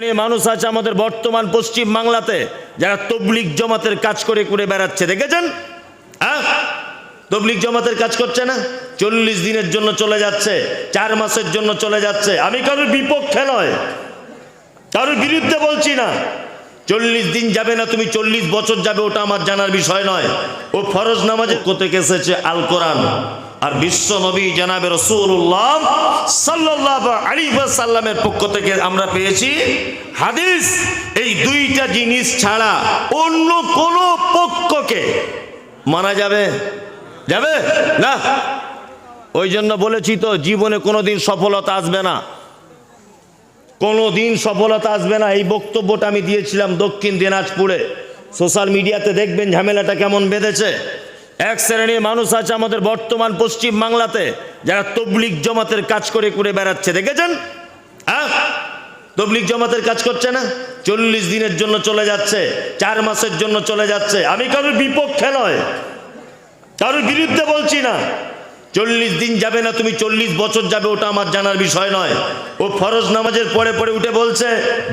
মানুষ আছে আমাদের বর্তমান পশ্চিম বাংলাতে, যারা তবলিক জমাতের কাজ করে করে বেড়াচ্ছে। দেখেছেন? হ্যাঁ? তবলিক জমাতের কাজ করছে না? চল্লিশ দিনের জন্য চলে যাচ্ছে, চার মাসের জন্য চলে যাচ্ছে। আমি কারোর বিপক্ষে নয়। কারোর বিরুদ্ধে বলছি না। চল্লিশ দিন যাবে না, তুমি চল্লিশ বছর যাবে, ওটা আমার জানার বিষয় নয়। ও ফরজ নামাজে কোথেকে এসেছে? আল কোরআন। আর বিশ্ব নবী জানাবে রসুল্লাহ সাল্লাহ আলী সাল্লামের পক্ষ থেকে আমরা পেয়েছি হাদিস। এই দুইটা জিনিস ছাড়া অন্য কোনো পক্ষকে মানা যাবে? যাবে? না। ওই জন্য বলেছি তো, জীবনে কোনোদিন সফলতা আসবে না। কোনো দিন সফলতা আসবে না। এই বক্তব্যটা আমি দিয়েছিলাম দক্ষিণ দিনাজপুরে। সোশ্যাল মিডিয়াতে দেখবেন ঝামেলাটা কেমন বেঁধেছে। এক শ্রেণির মানুষ আছে আমাদের বর্তমান পশ্চিম বাংলাতে, যারা তবলিক জমাতের কাজ করে করে বেড়াচ্ছে। দেখেছেন? হ্যাঁ? তবলিক জমাতের কাজ করছে না? চল্লিশ দিনের জন্য চলে যাচ্ছে, চার মাসের জন্য চলে যাচ্ছে। আমি কারোর বিপক্ষে নয়, কারোর বিরুদ্ধে বলছি না। চল্লিশ দিন যাবে না, তুমি চল্লিশ বছর যাবে, ওটা আমার জানার বিষয় নয়। ও ফরজ নামাজের পরে পরে উঠে বলছে,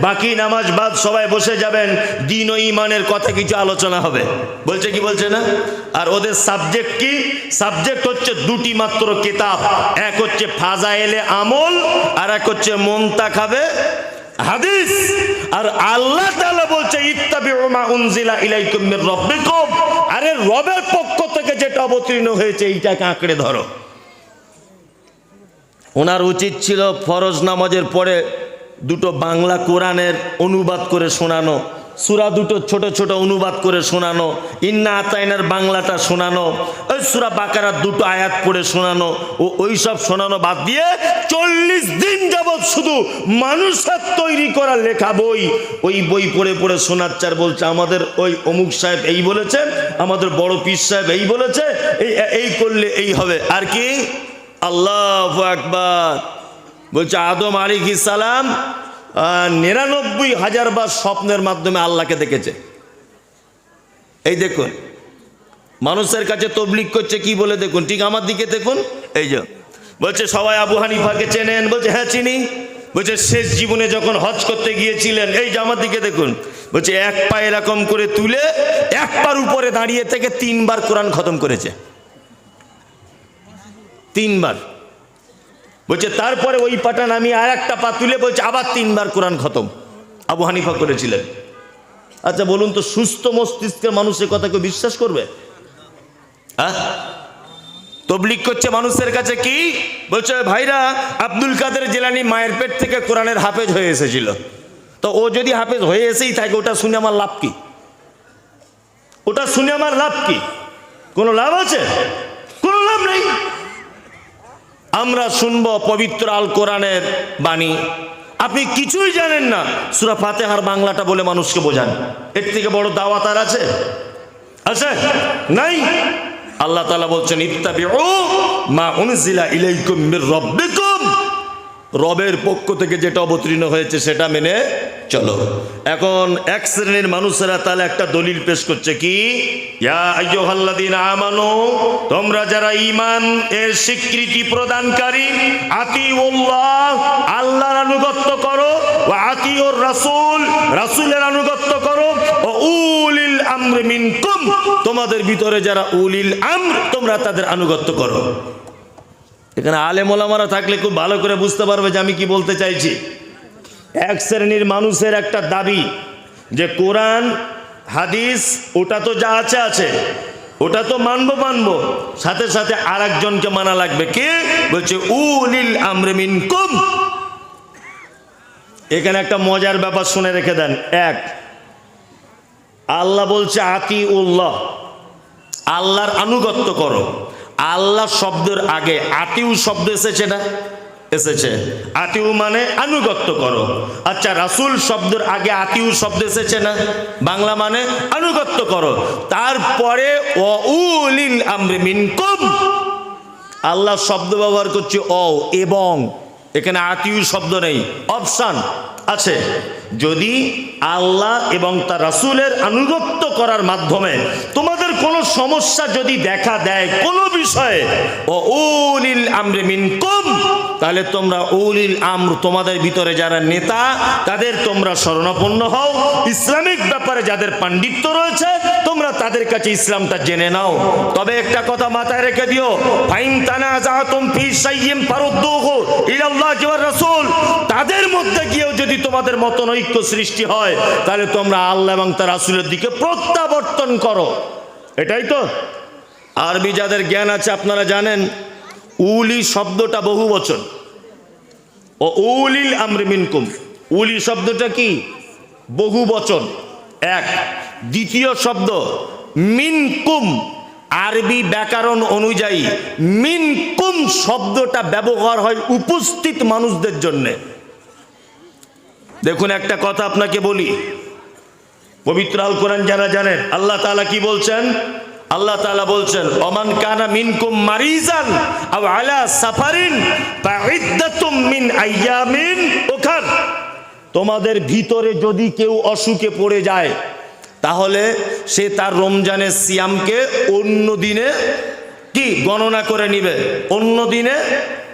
বাকি নামাজ বাদ, সবাই বসে যাবেন, দিন ও ইমানের কথা কিছু আলোচনা হবে। বলছে কি বলছে না? আর ওদের সাবজেক্ট কি? সাবজেক্ট হচ্ছে দুটি মাত্র কেতাব, এক হচ্ছে ফাজা এলে আমল, আর এক হচ্ছে মনতা খাবে হাদিস। আর আল্লাহ বলছে, ইত্তাবিউ মা ইলাইকুম আরে রবের পক্ষ থেকে যেটা অবতীর্ণ হয়েছে, এইটাকে আঁকড়ে ধরো। ওনার উচিত ছিল ফরজ নামাজের পরে দুটো বাংলা কোরআনের অনুবাদ করে শোনানো। সুরা দুটো ছোট ছোট অনুবাদ করে শোনানো, ইন্না আতাইনার বাংলাটা শোনানো, ওই সুরা বাকারার দুটো আয়াত পড়ে শোনানো, ও ওই সব শোনানো বাদ দিয়ে চল্লিশ দিন যাবৎ শুধু মানুষের তৈরি করা লেখা বই, ওই বই পড়ে পড়ে শোনাচ্চার বলছে, আমাদের ওই অমুক সাহেব এই বলেছে, আমাদের বড় পীর সাহেব এই বলেছে, এই এই করলে এই হবে, আর কি? আল্লাহ আকবার। বলছে, আদম আলী সালাম নিরানব্বই হাজার বার স্বপ্নের মাধ্যমে আল্লাহকে দেখেছে। এই দেখুন, মানুষের কাছে তবলিক করছে কি বলে দেখুন, ঠিক আমার দিকে দেখুন, এই যে, বলছে, সবাই আবু হানিফাকে চেনেন, বলছে হ্যাঁ চিনি। বলছে, শেষ জীবনে যখন হজ করতে গিয়েছিলেন, এই যে আমার দিকে দেখুন, বলছে, এক পা এরকম করে তুলে, এক পার উপরে দাঁড়িয়ে থেকে তিনবার কোরআন খতম করেছে। তিনবার। বলছে, তারপরে ওই পাটা নামিয়ে আর একটা পা তুলে বলছে, আবার তিনবার কোরআন খতম। আবু হানিফা করেছিলেন। আচ্ছা বলুন তো, সুস্থ মস্তিষ্কের মানুষের কথা কেউ বিশ্বাস করবে? হ্যাঁ? তবলিক করছে মানুষের কাছে কি? বলছে, ভাইরা, আব্দুল কাদের জেলানি মায়ের পেট থেকে কোরআনের হাফেজ হয়ে এসেছিল। তো ও যদি হাফেজ হয়ে এসেই থাকে, ওটা শুনে আমার লাভ কি? ওটা শুনে আমার লাভ কি? কোনো লাভ আছে? কোনো লাভ নেই? আমরা শুনব পবিত্র আল কোরআনের বাণী। আপনি কিছুই জানেন না। সুরা ফাতেহার বাংলাটা বলে মানুষকে বোঝান। এর থেকে বড় দাওয়াত আর আছে? আছে? নাই? আল্লাহ তাআলা বলছেন ও মা উনজিলা ইলাইকুম রাব্বিকুম। রবের পক্ষ থেকে যেটা অবতীর্ণ হয়েছে সেটা মেনে চলো। এখন এক শ্রেণির মানুষেরা তাহলে একটা দলিল পেশ করছে কি? আমানু, তোমরা যারা ইমান এর স্বীকৃতি প্রদানকারী, আতিউল্লাহ, আল্লাহর আনুগত্য করো আতি আতিউর রাসূল, রাসূলের আনুগত্য করো, ও উলিল আমরি মিনকুম, তোমাদের ভিতরে যারা উলিল আমর, তোমরা তাদের আনুগত্য করো। এখানে আলেম ওলামারা থাকলে খুব ভালো করে বুঝতে পারবে যে আমি কি বলতে চাইছি। এক শ্রেণির মানুষের একটা দাবি যে কোরআন, হাদিস, ওটা তো যা আছে আছে, ওটা তো মানবো মানবো। সাথে সাথে আর একজনকে মানা লাগবে। কে? বলছে, উলিল আমরে কুম এখানে একটা মজার ব্যাপার শুনে রেখে দেন। এক, আল্লাহ বলছে আতি উল্লাহ আল্লাহর আনুগত্য করো। আল্লাহ শব্দের আগে আতিউ শব্দ এসেছে না? এসেছে। আতিউ মানে আনুগত্য করো। আচ্ছা রাসুল শব্দের আগে আতিউ শব্দ এসেছে না? বাংলা মানে আনুগত্য করো। তারপরে আল্লাহ শব্দ ব্যবহার করছে অ এবং। এখানে আতিউ শব্দ নেই, অপশান আছে। যদি আল্লাহ এবং তার রাসূলের আনুগত্য করার মাধ্যমে তোমাদের কোনো সমস্যা যদি দেখা দেয় কোনো বিষয়ে ও উলিল আমরি মিনকুম তাহলে তোমরা উলিল আমর তোমাদের ভিতরে যারা নেতা, তাদের তোমরা শরণাপন্ন হও। ইসলামিক ব্যাপারে যাদের পাণ্ডিত্য রয়েছে, তোমরা তাদের কাছে ইসলামটা জেনে নাও। তবে একটা কথা মাথায় রেখে দিও, ফাইন তানা জাহাতুম ফি শাইয়িন ফারুদ্দুহু ইলাল্লাহ ওয়া রাসূল, তাদের মধ্যে গিয়েও যদি তোমাদের মতন ঐক্য সৃষ্টি হয়, তাহলে তোমরা আল্লাহ এবং তার রাসূলের দিকে প্রত্যাবর্তন করো। এটাই তো। আরবি যাদের জ্ঞান আছে, আপনারা জানেন উলি শব্দটা বহু বচন। ও উলিল আমরি মিনকুম। উলি শব্দটা কি? বহু বচন। এক, দ্বিতীয় শব্দ, মিনকুম। আরবি ব্যাকরণ অনুযায়ী মিনকুম শব্দটা ব্যবহার হয় উপস্থিত মানুষদের জন্যে। দেখুন, একটা কথা আপনাকে বলি। পবিত্র আল কোরআন যারা জানেন, আল্লাহ তাআলা কি বলছেন? আল্লাহ তাআলা বলছেন, ওমান কানা মিনকুম মারিজান আও আলা সাফারিন ফাইদ্দাতুম মিন আইয়ামিন উখার। তোমাদের ভিতরে যদি কেউ অসুখে পড়ে যায়, তাহলে সে তার রমজানের সিয়ামকে অন্য দিনে কি গণনা করে নিবে? অন্য দিনে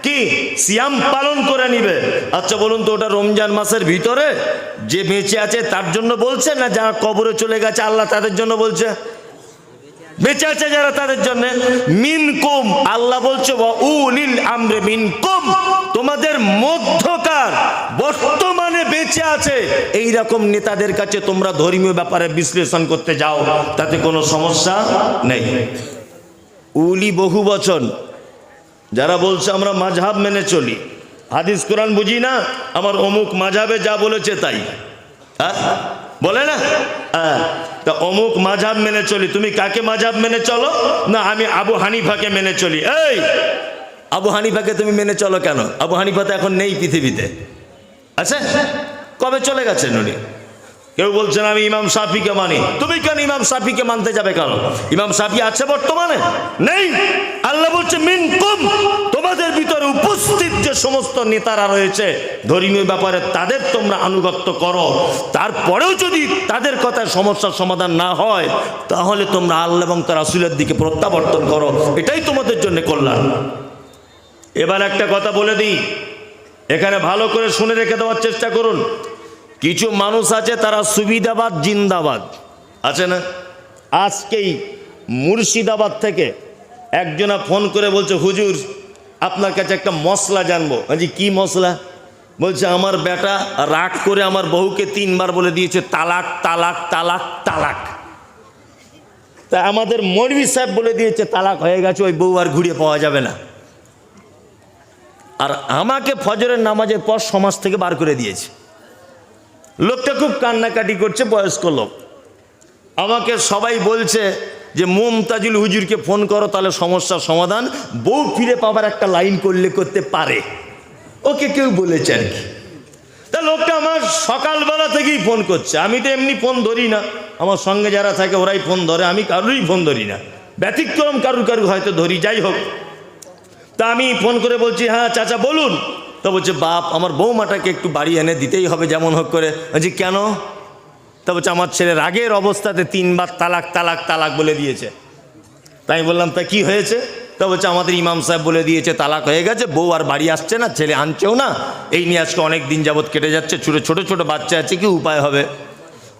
কি সিয়াম পালন করে নিবে? আচ্ছা বলুন তো, ওটা রমজান মাসের ভিতরে যে বেঁচে আছে তার জন্য বলছে না যারা কবরে চলে গেছে আল্লাহ তাদের জন্য বলছে? বেঁচে আছে যারা তাদের জন্য। মিনকুম, আল্লাহ বলছে উলিল আমরে মিনকুম। তোমাদের মধ্যকার, বর্তমানে বেঁচে আছে। এই রকম নেতাদের কাছে তোমরা ধর্মীয় ব্যাপারে বিশ্লেষণ করতে যাও, তাতে কোনো সমস্যা নেই। উলি বহু বচন। যারা বলছে, আমরা মাঝহাব মেনে চলি। হাদিস, কোরআন বুঝি না? আমার অমুক মাঝাবে যা বলেছে তাই। হ্যাঁ? বলে না? হ্যাঁ। তা অমুক মাঝাব মেনে চলি। তুমি কাকে মাঝাব মেনে চলো? না, আমি আবু হানিফাকে মেনে চলি। এই! আবু হানিফাকে তুমি মেনে চলো কেন? আবু হানিফা তো এখন নেই পৃথিবীতে। আচ্ছা কবে চলে গেছেন উনি? কেউ বলছেন, আমি ইমাম সাফিকে মানি। তুমি কেন ইমাম সাফিকে মানতে যাবে কেন? ইমাম সাফি আছে বর্তমানে? নেই। আল্লাহ বলছে মিন কুম তোমাদের ভিতরে উপস্থিত যে সমস্ত নেতারা রয়েছে, ধর্মীয় ব্যাপারে তাদের তোমরা আনুগত্য করো। তারপরেও যদি তাদের কথায় সমস্যার সমাধান না হয়, তাহলে তোমরা আল্লাহ এবং তার রাসূলের দিকে প্রত্যাবর্তন করো। এটাই তোমাদের জন্য কল্যাণ। এবার একটা কথা বলে দিই। এখানে ভালো করে শুনে রেখে দেওয়ার চেষ্টা করুন। কিছু মানুষ আছে, তারা সুবিধাবাদ, জিন্দাবাদ। আছে না? আজকেই মুর্শিদাবাদ থেকে একজনা ফোন করে বলছে, হুজুর, আপনার কাছে একটা মশলা জানব। বলছি, কি মশলা? বলছে, আমার বেটা রাগ করে আমার বহুকে তিনবার বলে দিয়েছে, তালাক তালাক তালাক তালাক। তা আমাদের মরবি সাহেব বলে দিয়েছে, তালাক হয়ে গেছে, ওই বউ আর ঘুরিয়ে পাওয়া যাবে না। আর আমাকে ফজরের নামাজের পর সমাজ থেকে বার করে দিয়েছে। লোকটা খুব কান্নাকাটি করছে, বয়স্ক লোক। আমাকে সবাই বলছে যে, মুমতাজুল হুজুরকে ফোন করো, তাহলে সমস্যার সমাধান। বউ ফিরে পাবার একটা লাইন করলে করতে পারে। ওকে কেউ বলেছে আর কি। তা লোকটা আমার সকালবেলা থেকেই ফোন করছে। আমি তো এমনি ফোন ধরি না। আমার সঙ্গে যারা থাকে ওরাই ফোন ধরে, আমি কারোরই ফোন ধরি না। ব্যতিক্রম কারুর কারু হয়তো ধরি, যাই হোক। তা আমি ফোন করে বলছি হ্যাঁ চাচা, বলুন। তো বলছে বাপ আমার বৌমাটাকে একটু বাড়ি এনে দিতেই হবে যেমন হোক করে। বলছি কেন? তা বলছে আমার ছেলে রাগের অবস্থাতে তিনবার তালাক তালাক তালাক বলে দিয়েছে। তাই বললাম, তা কি হয়েছে? তা বলছে আমাদের ইমাম সাহেব বলে দিয়েছে, তালাক হয়ে গেছে, বউ আর বাড়ি আসছে না, ছেলে আনছেও না। এই নিয়ে আজকে অনেক দিন যাবৎ কেটে যাচ্ছে, ছোটো ছোটো ছোটো বাচ্চা আছে, কি উপায় হবে?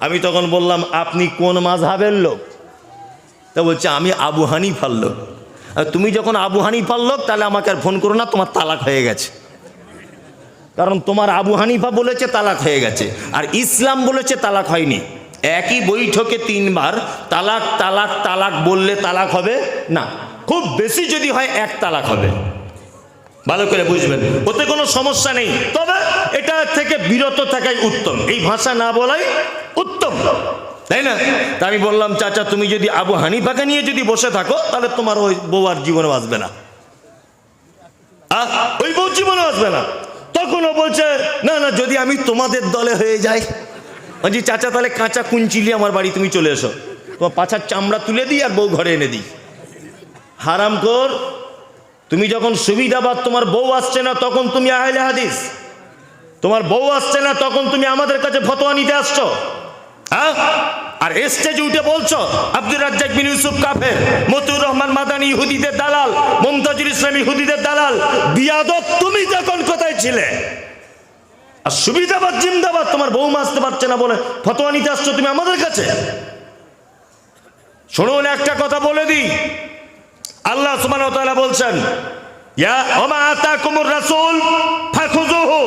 আমি তখন বললাম, আপনি কোন মাঝহাবের লোক? তা বলছে, আমি আবু হানিফার লোক। আর তুমি যখন আবু হানিফার লোক, তাহলে আমাকে আর ফোন করো না, তোমার তালাক হয়ে গেছে। কারণ তোমার আবু হানিফা বলেছে তালাক হয়ে গেছে, আর ইসলাম বলেছে তালাক হয়নি। একই বৈঠকে তিনবার তালাক তালাক তালাক বললে তালাক হবে? না। খুব বেশি যদি হয়, এক তালাক হবে। ভালো করে বুঝবেন। ওতে কোনো সমস্যা নেই। তবে এটা থেকে বিরত থাকাই উত্তম। এই ভাষা না বলাই উত্তম। তাই না? তা আমি বললাম, চাচা, তুমি যদি আবু হানিফাকে নিয়ে যদি বসে থাকো, তাহলে তোমার ওই বউ আর জীবনে বাঁচবে না ওই বউ জীবনে আসবে না। তখনও বলছে, না না, যদি আমি তোমাদের দলে হয়ে যাই বলছি চাচা, তাহলে কাঁচা কুঞ্চিলি আমার বাড়ি, তুমি চলে এসো। তোমার পাছার চামড়া তুলে দিই আর বউ ঘরে এনে দিই। হারাম কর, তুমি যখন সুবিধাবাদ তোমার বউ আসছে না, তখন তুমি আহলে হাদিস। তোমার বউ আসছে না, তখন তুমি আমাদের কাছে ফতোয়া নিতে আসছো। হ্যাঁ? আর স্টেজে উঠে বলছো, আব্দুর রাজ্জাক বিন ইউসুফ কাফের মতুর রহমান মাদানি ইহুদিদের দালাল, মমতাজুল ইসলাম ইহুদিদের দালাল, বিয়াদব তুমি যখন কোথায় ছিলে? আর সুবিধাবাদ, জিন্দাবাদ, তোমার বউ আসতে পারছে না বলে ফতোয়া নিতে আসছো তুমি আমাদের কাছে? শুনুন, একটা কথা বলে দিই। আল্লাহ তাআলা বলছেন ইয়া ওমা আতাকুমুর রাসূল, ফাখুযুহু,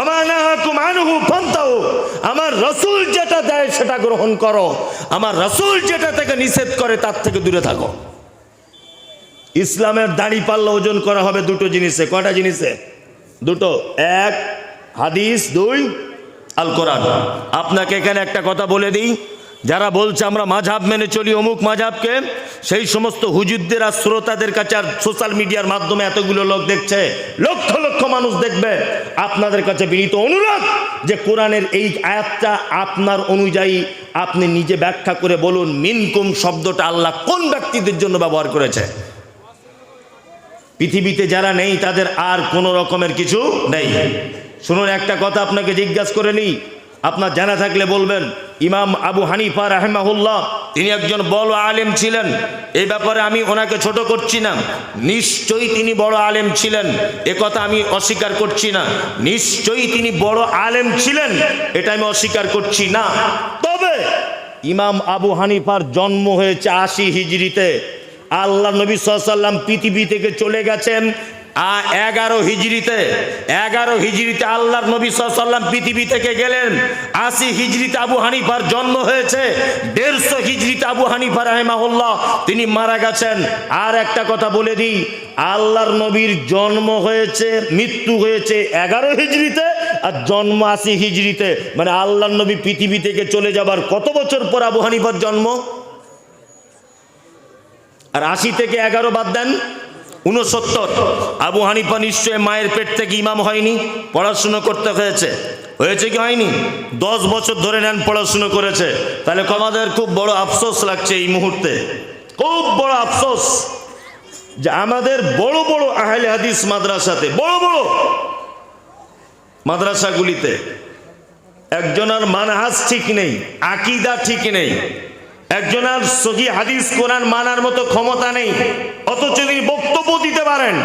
ওমা নাহাকুম আনহু, ফান্তাহু। আমার রাসূল যেটা দেয় সেটা গ্রহণ করো। আমার রাসূল যেটা থেকে নিষেধ করে তার থেকে দূরে থাকো। ইসলামের দাড়ি পাল্লা ওজন করা হবে দুটো জিনিসে। কয়টা জিনিসে? দুটো। এক, হাদিস। দুই, আল কোরআন। আপনাকে এখানে একটা কথা বলে দিই। যারা বলছে আমরা মাঝাব মেনে চলি, অমুক মাঝাবকে সেই সমস্ত হুজুরদের আর শ্রোতাদের কাছে আর সোশ্যাল মিডিয়ার মাধ্যমে এতগুলো লোক দেখছে, লক্ষ লক্ষ মানুষ দেখবে। আপনাদের কাছে বিনীত অনুরোধ যে কোরআনের এই আয়াতটা আপনার অনুযায়ী আপনি নিজে ব্যাখ্যা করে বলুন, মিনকুম শব্দটা আল্লাহ কোন ব্যক্তিদের জন্য ব্যবহার করেছে? পৃথিবীতে যারা নেই, তাদের আর কোনো রকমের কিছু নেই। শুনুন, একটা কথা আপনাকে জিজ্ঞাসা করে নিই। আপনার জানা থাকলে বলবেন ইমাম আবু হানিফা রাহেমাহুল্লাহ, তিনি একজন বড় আলেম ছিলেন। এই ব্যাপারে আমি ওনাকে ছোট করছি না। নিশ্চয়ই তিনি বড় আলেম ছিলেন। কথা আমি অস্বীকার করছি না। নিশ্চয়ই তিনি বড় আলেম ছিলেন। এটা আমি অস্বীকার করছি না। তবে ইমাম আবু হানিফার জন্ম হয়েছে আশি হিজড়িতে। আল্লাহ নবী সাল্লাম পৃথিবী থেকে চলে গেছেন। এগারো হিজড়িতে এগারো হিজড়িতে আল্লাহর নবী সাল্লাম পৃথিবী থেকে গেলেন। আশি হিজড়িতে আবু হানিফার জন্ম হয়েছে, দেড়শো হিজড়িতে আবু হানিফা রাহেমাহুল্লাহ, তিনি মারা গেছেন। আর একটা কথা বলে দিই, আল্লাহর নবীর জন্ম হয়েছে, মৃত্যু হয়েছে এগারো হিজড়িতে আর জন্ম আশি হিজড়িতে। মানে আল্লাহর নবী পৃথিবী থেকে চলে যাবার কত বছর পর আবু হানিফার জন্ম? আর আশি থেকে এগারো বাদ দেন। উনসত্তর আবু হানিফা নিশ্চয় মায়ের পেট থেকে ইমাম হয়নি, পড়াশুনো করতে হয়েছে। হয়েছে কি হয়নি? দশ বছর ধরে নেন পড়াশুনো করেছে। তাহলে আমাদের খুব বড় আফসোস লাগছে এই মুহূর্তে। খুব বড় আফসোস যে আমাদের বড় বড় আহলে হাদিস মাদ্রাসাতে, বড় বড় মাদ্রাসাগুলিতে একজনের মানহাজ ঠিক নেই, আকিদা ঠিক নেই। একজনের সহি হাদিস কোরআন মানার মতো ক্ষমতা নেই, অথচ তিনি বক্তব্য পারেন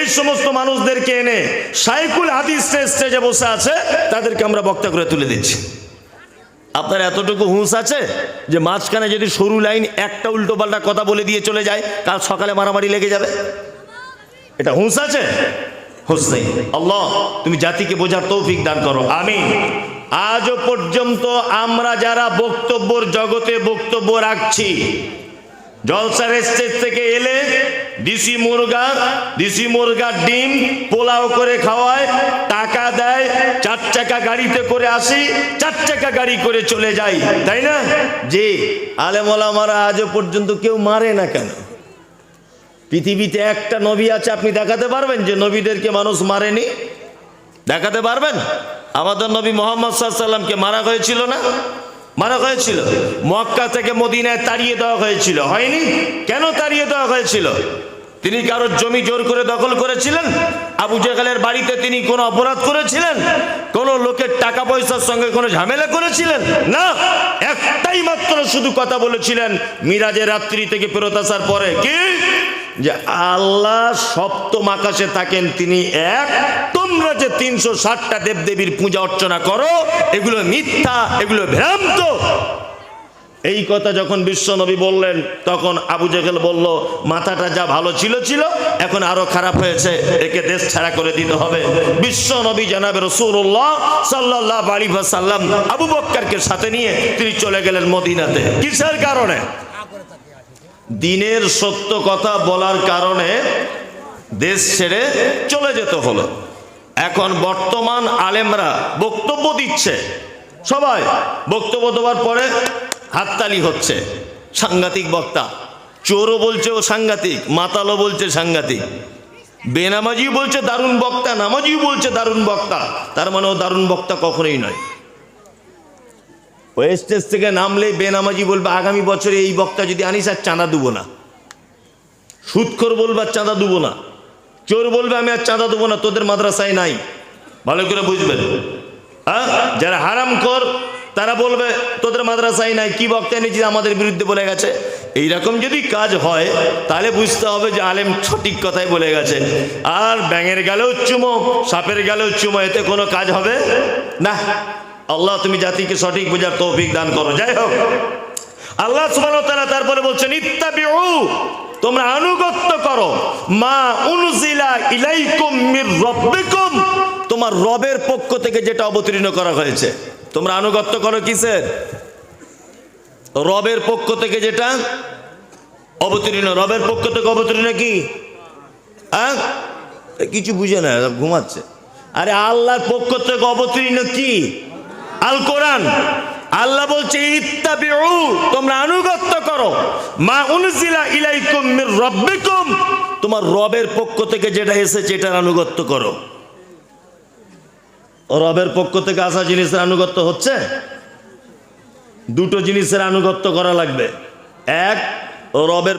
এই সমস্ত মানুষদেরকে এনে সাইকুল হাদিস স্টেজে বসে আছে, তাদেরকে আমরা বক্তা করে তুলে দিচ্ছি। আপনার এতটুকু হুঁশ আছে যে মাঝখানে যদি সরু লাইন একটা উল্টো পাল্টা কথা বলে দিয়ে চলে যায়, কাল সকালে মারামারি লেগে যাবে? এটা হুঁশ আছে? হুঁশ আল্লাহ, তুমি জাতিকে বোঝার তৌফিক দান করো। আমি আজও পর্যন্ত আমরা যারা বক্তব্যর জগতে বক্তব্য রাখছি জলসার স্টেজ থেকে এলে দিশি মুরগা দিশি মুরগার ডিম পোলাও করে খাওয়ায়, টাকা দেয়, চার চাকা গাড়িতে করে আসি, চার চাকা গাড়ি করে চলে যাই, তাই না? যে আলেমলামারা আজও পর্যন্ত কেউ মারে না কেন? পৃথিবীতে একটা নবী আছে, আপনি দেখাতে পারবেন যে নবীদেরকে মানুষ মারেনি? দেখাতে পারবেন? আমাদের নবী মোহাম্মদ সাল্লামকে মারা হয়েছিল না? মারা হয়েছিল। মক্কা থেকে মদিনায় তাড়িয়ে দেওয়া হয়েছিল। হয়নি? কেন তাড়িয়ে দেওয়া হয়েছিল? তিনি কারোর জমি জোর করে দখল করেছিলেন? আবু জেগালের বাড়িতে তিনি কোনো অপরাধ করেছিলেন? কোন লোকের টাকা পয়সার সঙ্গে কোনো ঝামেলা করেছিলেন? না। একটাই মাত্র শুধু কথা বলেছিলেন, মিরাজের রাত্রি থেকে ফেরত আসার পরে। কি? যে আল্লাহ সপ্তম আকাশে থাকেন, তিনি এক। তোমরা যে তিনশো ষাটটা দেবদেবীর পূজা অর্চনা করো, এগুলো মিথ্যা, এগুলো ভ্রান্ত। এই কথা যখন বিশ্বনবী বললেন, তখন আবু জেগেল বলল, মাথাটা যা ভালো ছিল ছিল, এখন আরও খারাপ হয়েছে, একে দেশ ছাড়া করে দিতে হবে। বিশ্বনবী জানাবে রসুল্লাহ সাল্লাহ আলী সাল্লাম আবু বক্কারকে সাথে নিয়ে তিনি চলে গেলেন মদিনাতে। কিসের কারণে? দিনের সত্য কথা বলার কারণে দেশ ছেড়ে চলে যেতে হলো। এখন বর্তমান আলেমরা বক্তব্য দিচ্ছে। সবাই বক্তব্য দেওয়ার পরে হাততালি হচ্ছে। সাংঘাতিক বক্তা। চোরও বলছে ও সাংঘাতিক, মাতালও বলছে সাংঘাতিক। বেনামাজিও বলছে দারুণ বক্তা, নামাজিও বলছে দারুণ বক্তা। তার মানে ও দারুণ বক্তা কখনোই নয়। ওই স্টেজ থেকে নামলে বেনামাজি বলবে, আগামী বছরে এই বক্তা যদি আনিস আর চাঁদা দেবো না। সুৎখর বলবে আর চাঁদা দেবো না। চোর বলবে, আমি আর চাঁদা দেবো না, তোদের মাদ্রাসায় নাই। ভালো করে বুঝবেন। হ্যাঁ? যারা হারাম কর তারা বলবে, তোদের মাদ্রাসায় নাই, কি বক্তা এনেছি আমাদের বিরুদ্ধে বলে গেছে। এইরকম যদি কাজ হয়, তাহলে বুঝতে হবে যে আলেম সঠিক কথাই বলে গেছে। আর ব্যাঙের গেলেও চুমো, সাপের গেলেও চুমো, এতে কোনো কাজ হবে না। আল্লাহ, তুমি জাতিকে সঠিক বোঝার তৌফিক দান করো। যাই হোক, আল্লাহ ওয়া তাআলা তারপরে বলছেন, ইত্তাবিউ, তোমরা আনুগত্য করো। মা উনজিলা ইলাইকুম মির রাব্বিকুম। তোমার রবের পক্ষ থেকে যেটা অবতীর্ণ করা হয়েছে। তোমরা আনুগত্য করো কিসের? রবের পক্ষ থেকে যেটা অবতীর্ণ। রবের পক্ষ থেকে অবতীর্ণ কি? কিছু বুঝে না, ঘুমাচ্ছে। আরে আল্লাহর পক্ষ থেকে অবতীর্ণ কি? আল কোরআন। আল্লাহ বলছে তোমরা আনুগত্য করো। মা উনজিলা ইলাইকুম মির রাব্বিকুম। তোমার রবের পক্ষ থেকে যেটা এসেছে, এটার আনুগত্য করো। রবের পক্ষ থেকে আসা জিনিসের আনুগত্য হচ্ছে? দুটো জিনিসের আনুগত্য করা লাগবে। এক, রবের